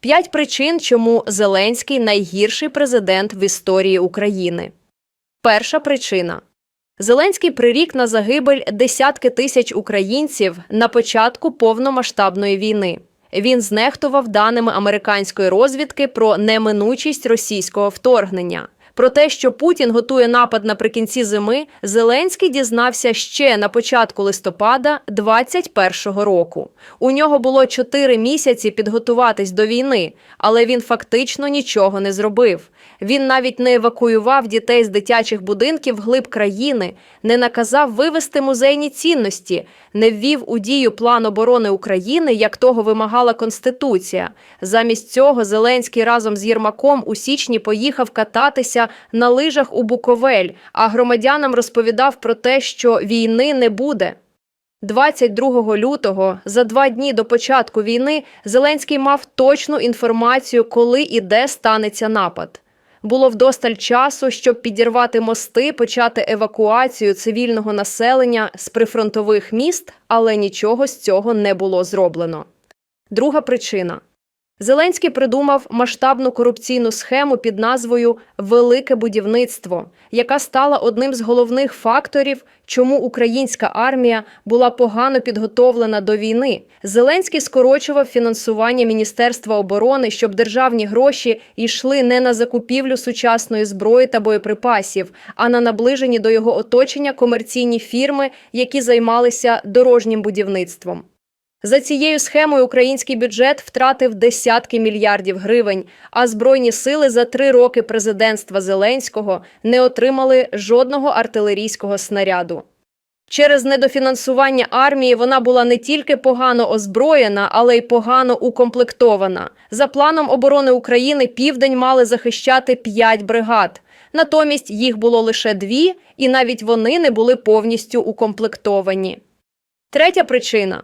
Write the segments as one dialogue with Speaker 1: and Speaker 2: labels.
Speaker 1: П'ять причин, чому Зеленський найгірший президент в історії України. Перша причина. Зеленський прирік на загибель десятки тисяч українців на початку повномасштабної війни. Він знехтував даними американської розвідки про неминучість російського вторгнення. Про те, що Путін готує напад наприкінці зими, Зеленський дізнався ще на початку листопада 21-го року. У нього було чотири місяці підготуватись до війни, але він фактично нічого не зробив. Він навіть не евакуював дітей з дитячих будинків вглиб країни, не наказав вивести музейні цінності, не ввів у дію план оборони України, як того вимагала Конституція. Замість цього Зеленський разом з Єрмаком у січні поїхав кататися на лижах у Буковель, а громадянам розповідав про те, що війни не буде. 22 лютого, за два дні до початку війни, Зеленський мав точну інформацію, коли і де станеться напад. Було вдосталь часу, щоб підірвати мости, почати евакуацію цивільного населення з прифронтових міст, але нічого з цього не було зроблено. Друга причина. Зеленський придумав масштабну корупційну схему під назвою Велике будівництво, яка стала одним з головних факторів, чому українська армія була погано підготовлена до війни. Зеленський скорочував фінансування Міністерства оборони, щоб державні гроші йшли не на закупівлю сучасної зброї та боєприпасів, а на наближені до його оточення комерційні фірми, які займалися дорожнім будівництвом. За цією схемою український бюджет втратив десятки мільярдів гривень, а збройні сили за три роки президентства Зеленського не отримали жодного артилерійського снаряду. Через недофінансування армії вона була не тільки погано озброєна, але й погано укомплектована. За планом оборони України південь мали захищати п'ять бригад. Натомість їх було лише дві, і навіть вони не були повністю укомплектовані. Третя причина.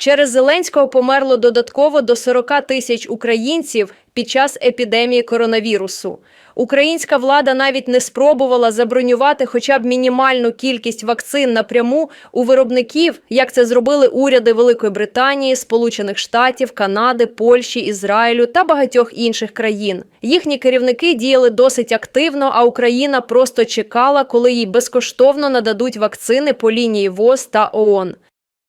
Speaker 1: Через Зеленського померло додатково до 40 тисяч українців під час епідемії коронавірусу. Українська влада навіть не спробувала забронювати хоча б мінімальну кількість вакцин напряму у виробників, як це зробили уряди Великої Британії, Сполучених Штатів, Канади, Польщі, Ізраїлю та багатьох інших країн. Їхні керівники діяли досить активно, а Україна просто чекала, коли їй безкоштовно нададуть вакцини по лінії ВОЗ та ООН.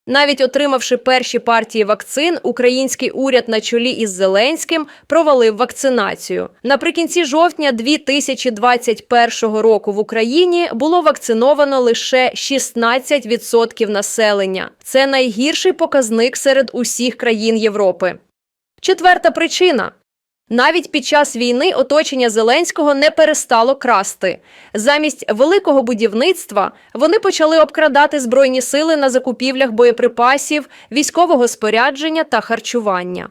Speaker 1: Навіть отримавши перші партії вакцин, український уряд на чолі із Зеленським провалив вакцинацію. Наприкінці жовтня 2021 року в Україні було вакциновано лише 16% населення. Це найгірший показник серед усіх країн Європи. Четверта причина. Навіть під час війни оточення Зеленського не перестало красти. Замість великого будівництва вони почали обкрадати збройні сили на закупівлях боєприпасів, військового спорядження та харчування.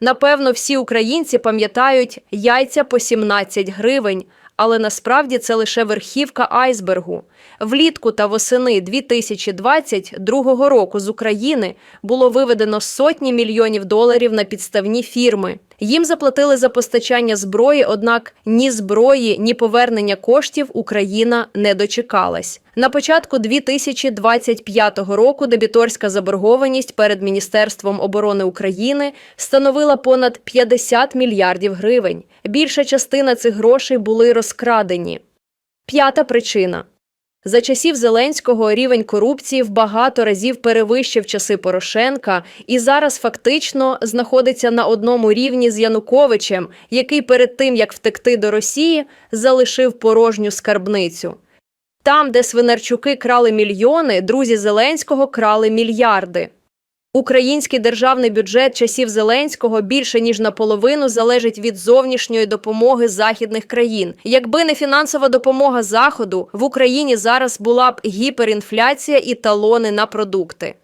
Speaker 1: Напевно, всі українці пам'ятають яйця по 17 гривень, але насправді це лише верхівка айсбергу. Влітку та восени 2022 року з України було виведено сотні мільйонів доларів на підставні фірми. Їм заплатили за постачання зброї, однак ні зброї, ні повернення коштів Україна не дочекалась. На початку 2025 року дебіторська заборгованість перед Міністерством оборони України становила понад 50 мільярдів гривень. Більша частина цих грошей були розкрадені. П'ята причина. За часів Зеленського рівень корупції в багато разів перевищив часи Порошенка і зараз фактично знаходиться на одному рівні з Януковичем, який перед тим як втекти до Росії, залишив порожню скарбницю. Там, де Свинарчуки крали мільйони, друзі Зеленського крали мільярди. Український державний бюджет часів Зеленського більше ніж наполовину залежить від зовнішньої допомоги західних країн. Якби не фінансова допомога Заходу, в Україні зараз була б гіперінфляція і талони на продукти.